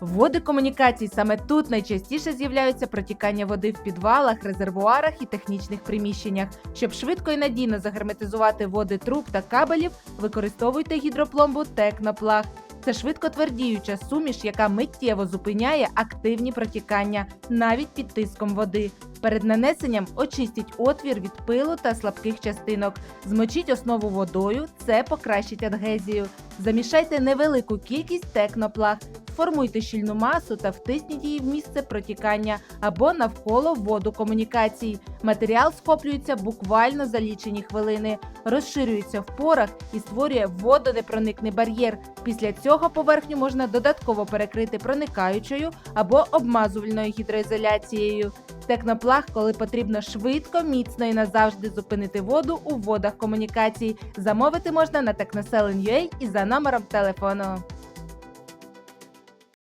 Води комунікацій саме тут найчастіше з'являються протікання води в підвалах, резервуарах і технічних приміщеннях. Щоб швидко і надійно загерметизувати води труб та кабелів, використовуйте гідропломбу Техноплаг. Це швидкотвердіюча суміш, яка миттєво зупиняє активні протікання навіть під тиском води. Перед нанесенням очистіть отвір від пилу та слабких частинок. Змочіть основу водою, це покращить адгезію. Замішайте невелику кількість техноплаг, сформуйте щільну масу та втисніть її в місце протікання або навколо воду комунікацій. Матеріал схоплюється буквально за лічені хвилини, розширюється в порах і створює водонепроникний бар'єр. Після цього поверхню можна додатково перекрити проникаючою або обмазувальною гідроізоляцією. Техноплаг, коли потрібно швидко, міцно і назавжди зупинити воду у водах комунікацій. Замовити можна на Техноселен.ua і за номером телефону.